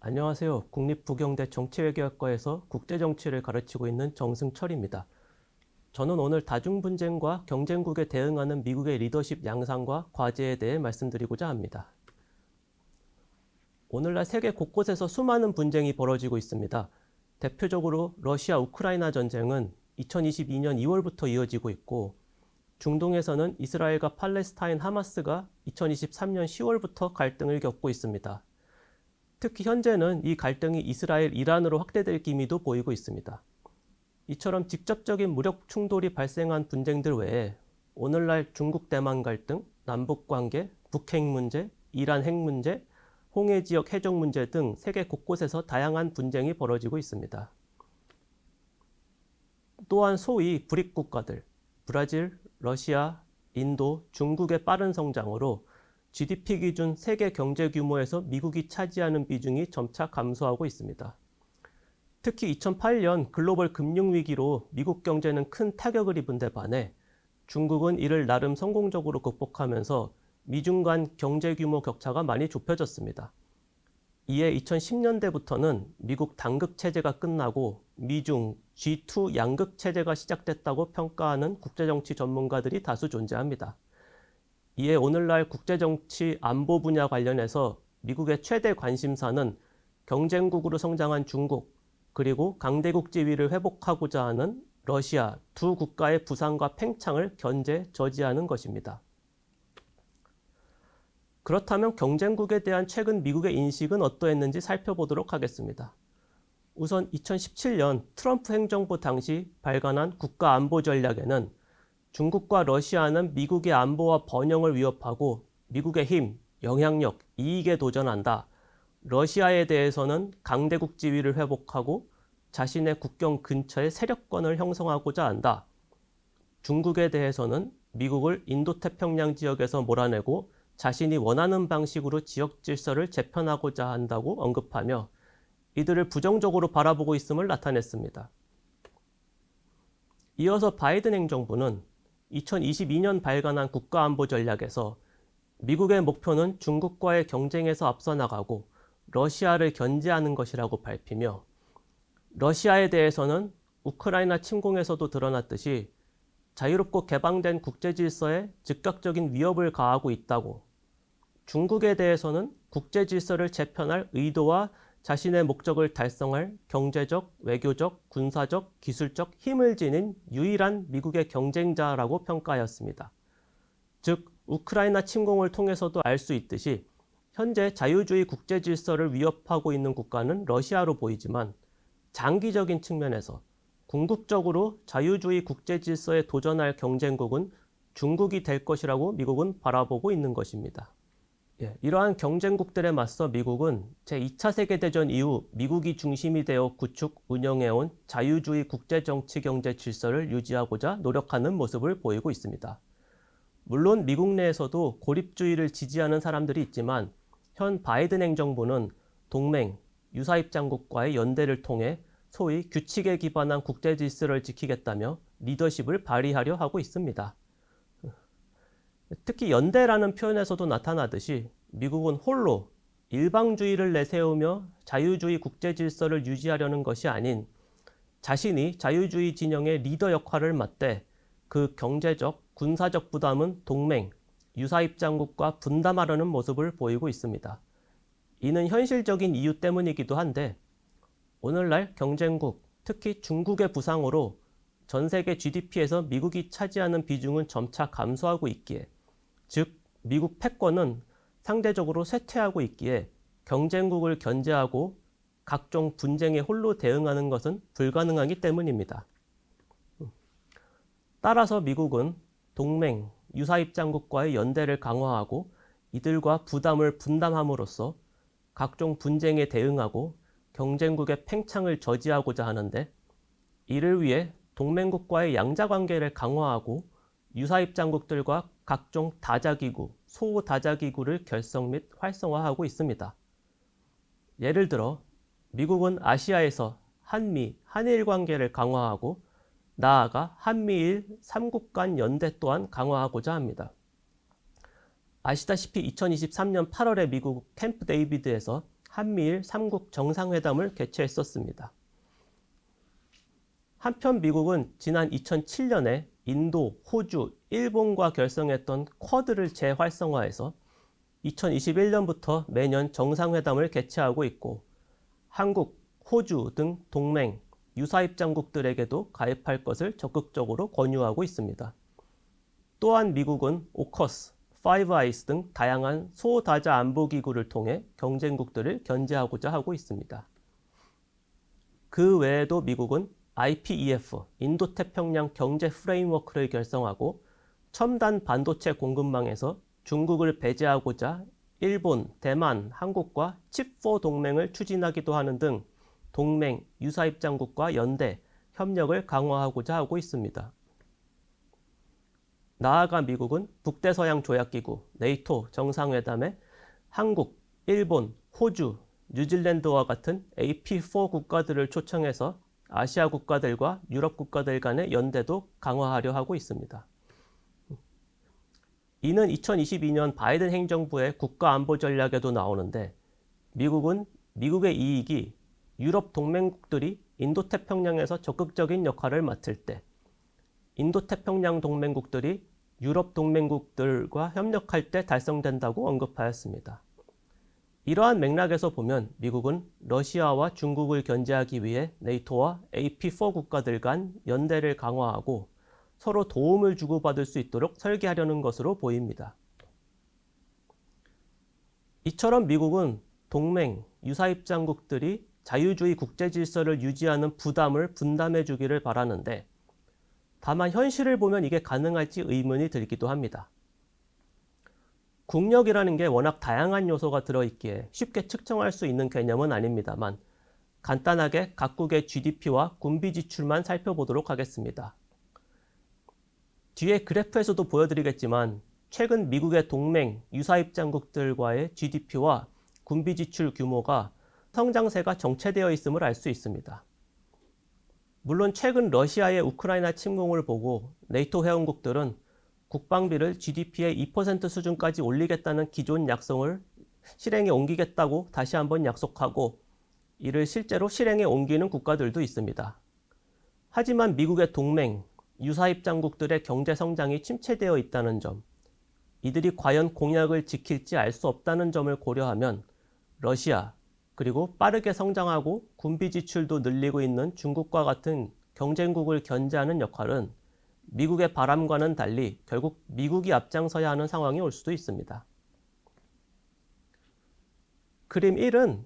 안녕하세요. 국립부경대 정치외교학과에서 국제정치를 가르치고 있는 정승철입니다. 저는 오늘 다중분쟁과 경쟁국에 대응하는 미국의 리더십 양상과 과제에 대해 말씀드리고자 합니다. 오늘날 세계 곳곳에서 수많은 분쟁이 벌어지고 있습니다. 대표적으로 러시아 우크라이나 전쟁은 2022년 2월부터 이어지고 있고 중동에서는 이스라엘과 팔레스타인 하마스가 2023년 10월부터 갈등을 겪고 있습니다. 특히 현재는 이 갈등이 이스라엘 이란으로 확대될 기미도 보이고 있습니다. 이처럼 직접적인 무력 충돌이 발생한 분쟁들 외에 오늘날 중국 대만 갈등, 남북 관계, 북핵 문제, 이란 핵 문제, 홍해 지역 해적 문제 등 세계 곳곳에서 다양한 분쟁이 벌어지고 있습니다. 또한 소위 브릭 국가들, 브라질, 러시아, 인도, 중국의 빠른 성장으로 GDP 기준 세계 경제 규모에서 미국이 차지하는 비중이 점차 감소하고 있습니다. 특히 2008년 글로벌 금융위기로 미국 경제는 큰 타격을 입은 데 반해 중국은 이를 나름 성공적으로 극복하면서 미중 간 경제 규모 격차가 많이 좁혀졌습니다. 이에 2010년대부터는 미국 단극 체제가 끝나고 미중 G2 양극 체제가 시작됐다고 평가하는 국제정치 전문가들이 다수 존재합니다. 이에 오늘날 국제정치 안보 분야 관련해서 미국의 최대 관심사는 경쟁국으로 성장한 중국, 그리고 강대국 지위를 회복하고자 하는 러시아 두 국가의 부상과 팽창을 견제, 저지하는 것입니다. 그렇다면 경쟁국에 대한 최근 미국의 인식은 어떠했는지 살펴보도록 하겠습니다. 우선 2017년 트럼프 행정부 당시 발간한 국가 안보 전략에는 중국과 러시아는 미국의 안보와 번영을 위협하고 미국의 힘, 영향력, 이익에 도전한다. 러시아에 대해서는 강대국 지위를 회복하고 자신의 국경 근처에 세력권을 형성하고자 한다. 중국에 대해서는 미국을 인도태평양 지역에서 몰아내고 자신이 원하는 방식으로 지역 질서를 재편하고자 한다고 언급하며 이들을 부정적으로 바라보고 있음을 나타냈습니다. 이어서 바이든 행정부는 2022년 발간한 국가안보 전략에서 미국의 목표는 중국과의 경쟁에서 앞서 나가고 러시아를 견제하는 것이라고 밝히며 러시아에 대해서는 우크라이나 침공에서도 드러났듯이 자유롭고 개방된 국제 질서에 즉각적인 위협을 가하고 있다고 중국에 대해서는 국제 질서를 재편할 의도와 자신의 목적을 달성할 경제적, 외교적, 군사적, 기술적 힘을 지닌 유일한 미국의 경쟁자라고 평가하였습니다. 즉, 우크라이나 침공을 통해서도 알 수 있듯이 현재 자유주의 국제 질서를 위협하고 있는 국가는 러시아로 보이지만 장기적인 측면에서 궁극적으로 자유주의 국제 질서에 도전할 경쟁국은 중국이 될 것이라고 미국은 바라보고 있는 것입니다. 예, 이러한 경쟁국들에 맞서 미국은 제2차 세계대전 이후 미국이 중심이 되어 구축, 운영해온 자유주의 국제정치 경제 질서를 유지하고자 노력하는 모습을 보이고 있습니다. 물론 미국 내에서도 고립주의를 지지하는 사람들이 있지만 현 바이든 행정부는 동맹, 유사입장국과의 연대를 통해 소위 규칙에 기반한 국제 질서를 지키겠다며 리더십을 발휘하려 하고 있습니다. 특히 연대라는 표현에서도 나타나듯이 미국은 홀로 일방주의를 내세우며 자유주의 국제 질서를 유지하려는 것이 아닌 자신이 자유주의 진영의 리더 역할을 맡되 그 경제적, 군사적 부담은 동맹, 유사입장국과 분담하려는 모습을 보이고 있습니다. 이는 현실적인 이유 때문이기도 한데 오늘날 경쟁국, 특히 중국의 부상으로 전 세계 GDP에서 미국이 차지하는 비중은 점차 감소하고 있기에 즉 미국 패권은 상대적으로 쇠퇴하고 있기에 경쟁국을 견제하고 각종 분쟁에 홀로 대응하는 것은 불가능하기 때문입니다. 따라서 미국은 동맹, 유사입장국과의 연대를 강화하고 이들과 부담을 분담함으로써 각종 분쟁에 대응하고 경쟁국의 팽창을 저지하고자 하는데 이를 위해 동맹국과의 양자관계를 강화하고 유사입장국들과 각종 다자기구, 소다자기구를 결성 및 활성화하고 있습니다. 예를 들어 미국은 아시아에서 한미, 한일 관계를 강화하고 나아가 한미일 3국 간 연대 또한 강화하고자 합니다. 아시다시피 2023년 8월에 미국 캠프 데이비드에서 한미일 3국 정상회담을 개최했었습니다. 한편 미국은 지난 2007년에 인도, 호주, 일본과 결성했던 쿼드를 재활성화해서 2021년부터 매년 정상회담을 개최하고 있고 한국, 호주 등 동맹, 유사입장국들에게도 가입할 것을 적극적으로 권유하고 있습니다. 또한 미국은 오커스, 파이브 아이스 등 다양한 소다자 안보기구를 통해 경쟁국들을 견제하고자 하고 있습니다. 그 외에도 미국은 IPEF, 인도태평양 경제 프레임워크를 결성하고 첨단 반도체 공급망에서 중국을 배제하고자 일본, 대만, 한국과 칩4 동맹을 추진하기도 하는 등 동맹, 유사입장국과 연대, 협력을 강화하고자 하고 있습니다. 나아가 미국은 북대서양 조약기구, 네이토 정상회담에 한국, 일본, 호주, 뉴질랜드와 같은 AP4 국가들을 초청해서 아시아 국가들과 유럽 국가들 간의 연대도 강화하려 하고 있습니다. 이는 2022년 바이든 행정부의 국가 안보 전략에도 나오는데 미국은 미국의 이익이 유럽 동맹국들이 인도태평양에서 적극적인 역할을 맡을 때 인도태평양 동맹국들이 유럽 동맹국들과 협력할 때 달성된다고 언급하였습니다. 이러한 맥락에서 보면 미국은 러시아와 중국을 견제하기 위해 네이토와 AP4 국가들 간 연대를 강화하고 서로 도움을 주고받을 수 있도록 설계하려는 것으로 보입니다. 이처럼 미국은 동맹, 유사입장국들이 자유주의 국제 질서를 유지하는 부담을 분담해 주기를 바라는데 다만 현실을 보면 이게 가능할지 의문이 들기도 합니다. 국력이라는 게 워낙 다양한 요소가 들어있기에 쉽게 측정할 수 있는 개념은 아닙니다만 간단하게 각국의 GDP와 군비 지출만 살펴보도록 하겠습니다. 뒤에 그래프에서도 보여드리겠지만 최근 미국의 동맹 유사입장국들과의 GDP와 군비 지출 규모가 성장세가 정체되어 있음을 알 수 있습니다. 물론 최근 러시아의 우크라이나 침공을 보고 네이토 회원국들은 국방비를 GDP의 2% 수준까지 올리겠다는 기존 약속을 실행에 옮기겠다고 다시 한번 약속하고 이를 실제로 실행에 옮기는 국가들도 있습니다. 하지만 미국의 동맹, 유사입장국들의 경제 성장이 침체되어 있다는 점, 이들이 과연 공약을 지킬지 알 수 없다는 점을 고려하면 러시아, 그리고 빠르게 성장하고 군비 지출도 늘리고 있는 중국과 같은 경쟁국을 견제하는 역할은 미국의 바람과는 달리 결국 미국이 앞장서야 하는 상황이 올 수도 있습니다. 그림 1은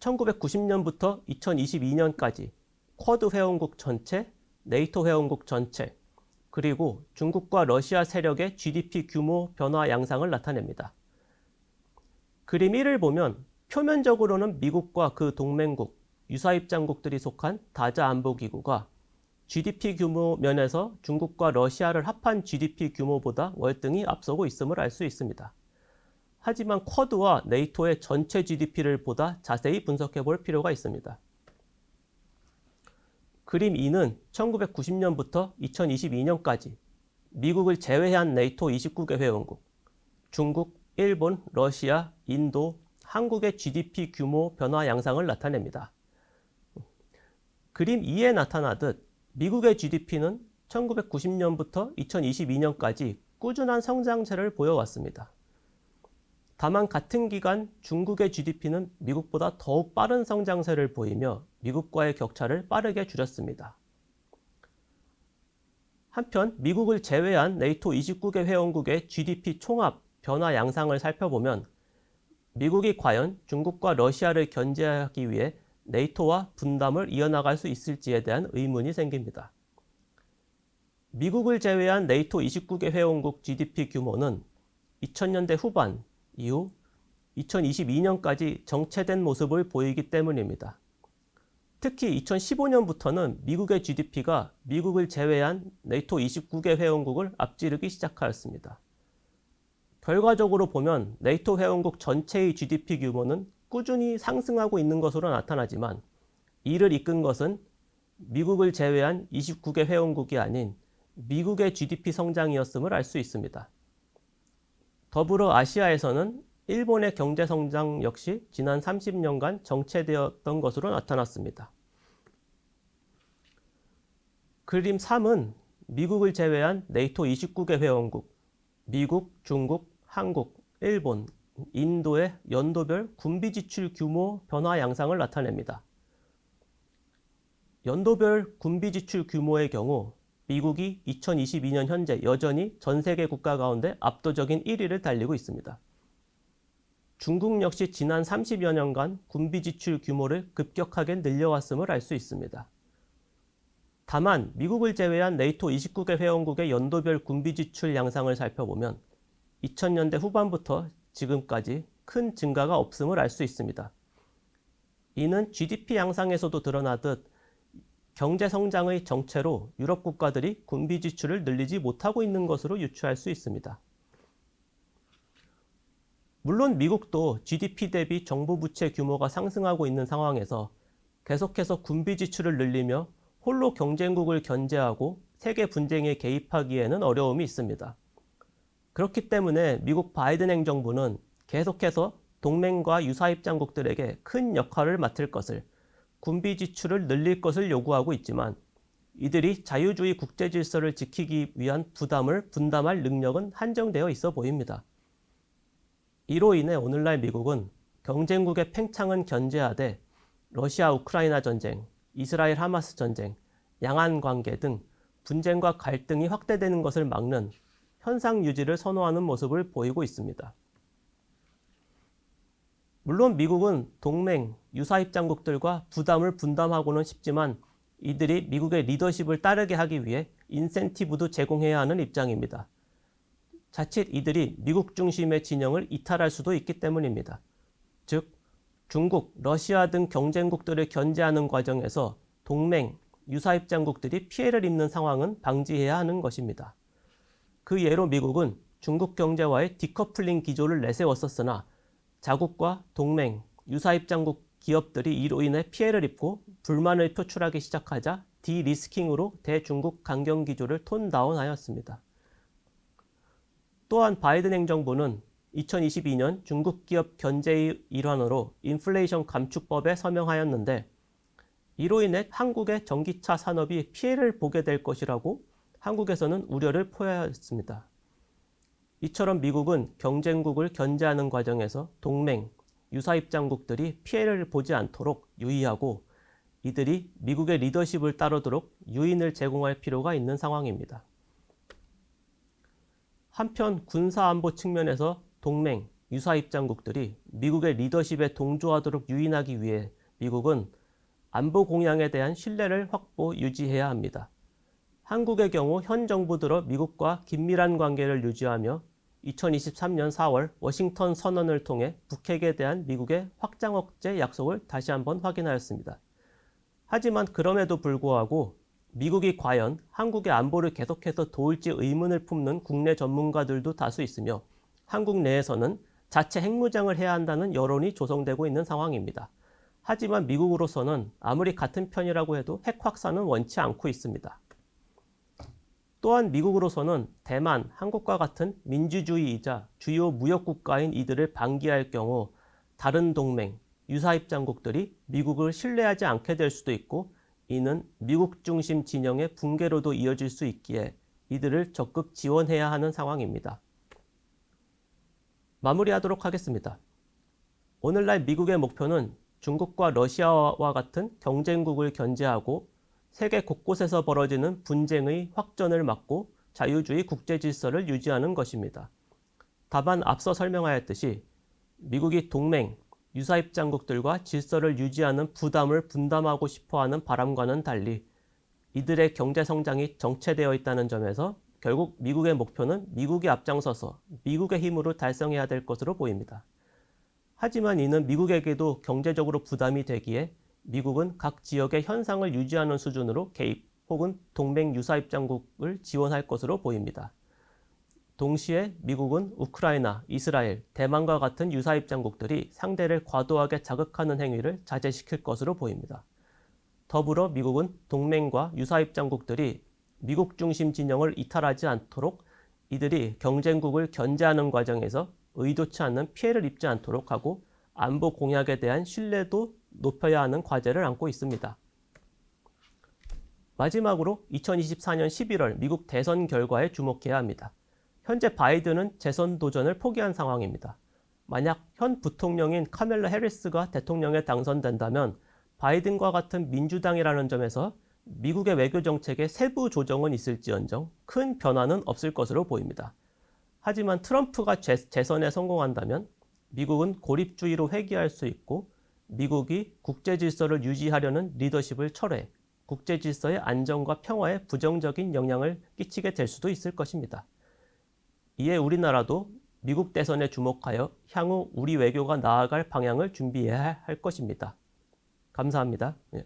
1990년부터 2022년까지 쿼드 회원국 전체, 네이토 회원국 전체, 그리고 중국과 러시아 세력의 GDP 규모 변화 양상을 나타냅니다. 그림 1을 보면 표면적으로는 미국과 그 동맹국, 유사입장국들이 속한 다자 안보기구가 GDP 규모 면에서 중국과 러시아를 합한 GDP 규모보다 월등히 앞서고 있음을 알 수 있습니다. 하지만 쿼드와 네이토의 전체 GDP를 보다 자세히 분석해 볼 필요가 있습니다. 그림 2는 1990년부터 2022년까지 미국을 제외한 네이토 29개 회원국, 중국, 일본, 러시아, 인도, 한국의 GDP 규모 변화 양상을 나타냅니다. 그림 2에 나타나듯 미국의 GDP는 1990년부터 2022년까지 꾸준한 성장세를 보여왔습니다. 다만 같은 기간 중국의 GDP는 미국보다 더욱 빠른 성장세를 보이며 미국과의 격차를 빠르게 줄였습니다. 한편 미국을 제외한 네이토 29개 회원국의 GDP 총합 변화 양상을 살펴보면 미국이 과연 중국과 러시아를 견제하기 위해 네이토와 분담을 이어나갈 수 있을지에 대한 의문이 생깁니다. 미국을 제외한 네이토 29개 회원국 GDP 규모는 2000년대 후반 이후 2022년까지 정체된 모습을 보이기 때문입니다. 특히 2015년부터는 미국의 GDP가 미국을 제외한 네이토 29개 회원국을 앞지르기 시작하였습니다. 결과적으로 보면 네이토 회원국 전체의 GDP 규모는 꾸준히 상승하고 있는 것으로 나타나지만 이를 이끈 것은 미국을 제외한 29개 회원국이 아닌 미국의 GDP 성장이었음을 알 수 있습니다. 더불어 아시아에서는 일본의 경제 성장 역시 지난 30년간 정체되었던 것으로 나타났습니다. 그림 3은 미국을 제외한 네이토 29개 회원국, 미국, 중국, 한국, 일본, 인도의 연도별 군비 지출 규모 변화 양상을 나타냅니다. 연도별 군비 지출 규모의 경우 미국이 2022년 현재 여전히 전 세계 국가 가운데 압도적인 1위를 달리고 있습니다. 중국 역시 지난 30여 년간 군비 지출 규모를 급격하게 늘려왔음을 알 수 있습니다. 다만 미국을 제외한 네이토 29개 회원국의 연도별 군비 지출 양상을 살펴보면 2000년대 후반부터 지금까지 큰 증가가 없음을 알 수 있습니다. 이는 GDP 양상에서도 드러나듯 경제 성장의 정체로 유럽 국가들이 군비 지출을 늘리지 못하고 있는 것으로 유추할 수 있습니다. 물론 미국도 GDP 대비 정부 부채 규모가 상승하고 있는 상황에서 계속해서 군비 지출을 늘리며 홀로 경쟁국을 견제하고 세계 분쟁에 개입하기에는 어려움이 있습니다. 그렇기 때문에 미국 바이든 행정부는 계속해서 동맹과 유사 입장국들에게 큰 역할을 맡을 것을 군비 지출을 늘릴 것을 요구하고 있지만 이들이 자유주의 국제 질서를 지키기 위한 부담을 분담할 능력은 한정되어 있어 보입니다. 이로 인해 오늘날 미국은 경쟁국의 팽창은 견제하되 러시아 우크라이나 전쟁, 이스라엘 하마스 전쟁, 양안 관계 등 분쟁과 갈등이 확대되는 것을 막는 현상 유지를 선호하는 모습을 보이고 있습니다. 물론 미국은 동맹, 유사 입장국들과 부담을 분담하고는 싶지만 이들이 미국의 리더십을 따르게 하기 위해 인센티브도 제공해야 하는 입장입니다. 자칫 이들이 미국 중심의 진영을 이탈할 수도 있기 때문입니다. 즉, 중국, 러시아 등 경쟁국들을 견제하는 과정에서 동맹, 유사 입장국들이 피해를 입는 상황은 방지해야 하는 것입니다. 그 예로 미국은 중국 경제와의 디커플링 기조를 내세웠었으나 자국과 동맹, 유사 입장국 기업들이 이로 인해 피해를 입고 불만을 표출하기 시작하자 디리스킹으로 대중국 강경 기조를 톤다운하였습니다. 또한 바이든 행정부는 2022년 중국 기업 견제의 일환으로 인플레이션 감축법에 서명하였는데 이로 인해 한국의 전기차 산업이 피해를 보게 될 것이라고 한국에서는 우려를 표하였습니다. 이처럼 미국은 경쟁국을 견제하는 과정에서 동맹, 유사 입장국들이 피해를 보지 않도록 유의하고 이들이 미국의 리더십을 따르도록 유인을 제공할 필요가 있는 상황입니다. 한편 군사안보 측면에서 동맹, 유사 입장국들이 미국의 리더십에 동조하도록 유인하기 위해 미국은 안보 공약에 대한 신뢰를 확보 유지해야 합니다. 한국의 경우 현 정부 들어 미국과 긴밀한 관계를 유지하며 2023년 4월 워싱턴 선언을 통해 북핵에 대한 미국의 확장 억제 약속을 다시 한번 확인하였습니다. 하지만 그럼에도 불구하고 미국이 과연 한국의 안보를 계속해서 도울지 의문을 품는 국내 전문가들도 다수 있으며 한국 내에서는 자체 핵무장을 해야 한다는 여론이 조성되고 있는 상황입니다. 하지만 미국으로서는 아무리 같은 편이라고 해도 핵 확산은 원치 않고 있습니다. 또한 미국으로서는 대만, 한국과 같은 민주주의이자 주요 무역 국가인 이들을 방기할 경우 다른 동맹, 유사 입장국들이 미국을 신뢰하지 않게 될 수도 있고 이는 미국 중심 진영의 붕괴로도 이어질 수 있기에 이들을 적극 지원해야 하는 상황입니다. 마무리하도록 하겠습니다. 오늘날 미국의 목표는 중국과 러시아와 같은 경쟁국을 견제하고 세계 곳곳에서 벌어지는 분쟁의 확전을 막고 자유주의 국제 질서를 유지하는 것입니다. 다만 앞서 설명하였듯이 미국이 동맹, 유사 입 장국들과 질서를 유지하는 부담을 분담하고 싶어 하는 바람과는 달리 이들의 경제 성장이 정체되어 있다는 점에서 결국 미국의 목표는 미국이 앞장서서 미국의 힘으로 달성해야 될 것으로 보입니다. 하지만 이는 미국에게도 경제적으로 부담이 되기에 미국은 각 지역의 현상을 유지하는 수준으로 개입 혹은 동맹 유사 입장국을 지원할 것으로 보입니다. 동시에 미국은 우크라이나, 이스라엘, 대만과 같은 유사 입장국들이 상대를 과도하게 자극하는 행위를 자제시킬 것으로 보입니다. 더불어 미국은 동맹과 유사 입장국들이 미국 중심 진영을 이탈하지 않도록 이들이 경쟁국을 견제하는 과정에서 의도치 않는 피해를 입지 않도록 하고 안보 공약에 대한 신뢰도 높여야 하는 과제를 안고 있습니다. 마지막으로 2024년 11월 미국 대선 결과에 주목해야 합니다. 현재 바이든은 재선 도전을 포기한 상황입니다. 만약 현 부통령인 카멜라 해리스가 대통령에 당선된다면 바이든과 같은 민주당이라는 점에서 미국의 외교 정책의 세부 조정은 있을지언정 큰 변화는 없을 것으로 보입니다. 하지만 트럼프가 재, 재선에 성공한다면 미국은 고립주의로 회귀할 수 있고 미국이 국제 질서를 유지하려는 리더십을 철회, 국제 질서의 안정과 평화에 부정적인 영향을 끼치게 될 수도 있을 것입니다. 이에 우리나라도 미국 대선에 주목하여 향후 우리 외교가 나아갈 방향을 준비해야 할 것입니다. 감사합니다. 예.